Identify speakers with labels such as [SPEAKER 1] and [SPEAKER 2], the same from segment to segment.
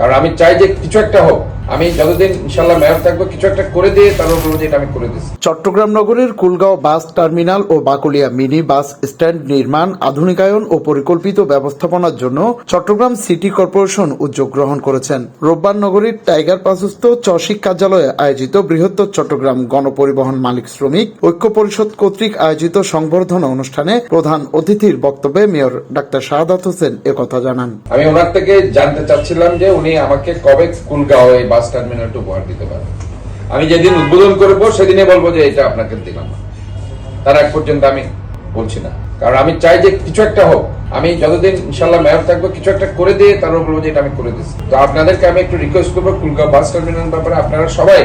[SPEAKER 1] কারণ আমি চাই যে কিছু একটা হোক। আমি যতদিন ইনশাল্লাহ মেয়র থাকব কিছু একটা করে দিয়ে যে আমি করে দিচ্ছি
[SPEAKER 2] চট্টগ্রাম নগরীর কুলগাঁও বাস টার্মিনাল ও বাকুলিয়া মিনি বাস স্ট্যান্ড নির্মাণ আধুনিকায়ন ও পরিকল্পিত ব্যবস্থাপনার জন্য চট্টগ্রাম সিটি কর্পোরেশন উদ্যোগ গ্রহণ করেছেন। রোববার নগরীর টাইগার পাসস্থ চশিক কার্যালয়ে আয়োজিত বৃহত্তর চট্টগ্রাম গণপরিবহন মালিক শ্রমিক ঐক্য পরিষদ কর্তৃক আয়োজিত সংবর্ধনা অনুষ্ঠানে প্রধান অতিথির বক্তব্যে মেয়র ডাক্তার শাহাদাত হোসেন একথা জানান।
[SPEAKER 1] আমি ওনার থেকে জানতে চাচ্ছিলাম যে উনি আমাকে কবে কুলগাঁও এই বাস টার্মিনালটা উপহার দিতে পারে। আমি যেদিন উদ্বোধন করব, সেদিনে বলব যে এটা আপনাকে দিলাম। তার এক পর্যন্ত আমি বলছি না। কারণ আমি চাই যে কিছু একটা হোক। আমি যতদিন ইনশাল্লাহ মেয়র থাকব, কিছু একটা করে দিয়ে তারপর বলব যে এটা আমি করে দিচ্ছি তো আপনাদেরকে আমি একটু রিকোয়েস্ট করব, কুলগাঁও বাস টার্মিনাল ব্যাপারে আপনারা সবাই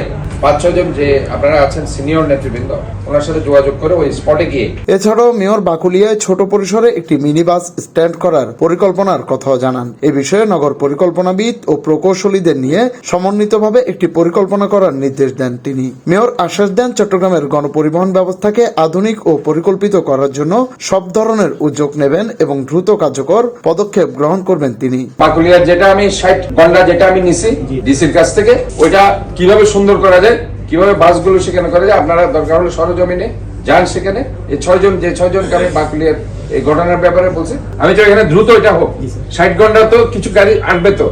[SPEAKER 2] মিনি বাস স্ট্যান্ড করার পরিকল্পনার কথাও জানান। এ বিষয়ে নগর পরিকল্পনাবিদ ও প্রকৌশলীদের নিয়ে একটি পরিকল্পনা করার নির্দেশ দেন তিনি। মেয়র আশ্বাস দেন, চট্টগ্রামের গণপরিবহন ব্যবস্থাকে আধুনিক ও পরিকল্পিত করার জন্য সব ধরনের উদ্যোগ নেবেন এবং দ্রুত কার্যকর পদক্ষেপ গ্রহণ করবেন তিনি।
[SPEAKER 1] পাকুলিয়ার যেটা আমি ষাট গন্ডা যেটা আমি নিছি ডিসির কাছ থেকে ওইটা কীভাবে সুন্দর করা যায় কীভাবে বাসগুলো সেখানে করা যায় আপনারা দরকার হলে সরজমিনে যান সেখানে। এই ছয়জন যে ছয়জনকে আমি বাকুলিয়ার এই ঘটনার ব্যাপারে বলছি। আমি চাই এখানে দ্রুত এটা হোক। ষাট ঘণ্টা তো কিছু গাড়ি আনবে তো।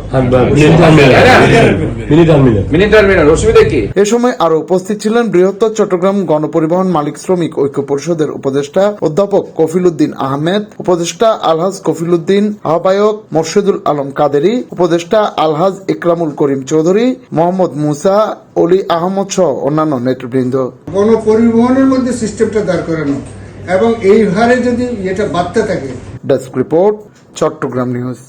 [SPEAKER 3] মিনি টার্মিনাল
[SPEAKER 1] অসুবিধা কি?
[SPEAKER 2] এ সময় আরও উপস্থিত ছিলেন বৃহত্তর চট্টগ্রাম গণপরিবহন মালিক শ্রমিক ঐক্য পরিষদের উপদেষ্টা অধ্যাপক কফিল উদ্দিন আহমেদ উপদেষ্টা আলহাজ কফিল উদ্দিন আহ্বায়ক মোর্শেদুল আলম কাদেরি উপদেষ্টা আলহাজ ইকরামুল করিম চৌধুরী মোহাম্মদ মুসা অলি আহমদ সহ অন্যান্য নেতৃবৃন্দ।
[SPEAKER 4] গণপরিবহনের মধ্যে সিস্টেমটা দাঁড় করানো। এবং এই হারে যদি এটা বাড়তে থাকে।
[SPEAKER 2] Desk report Chittagong news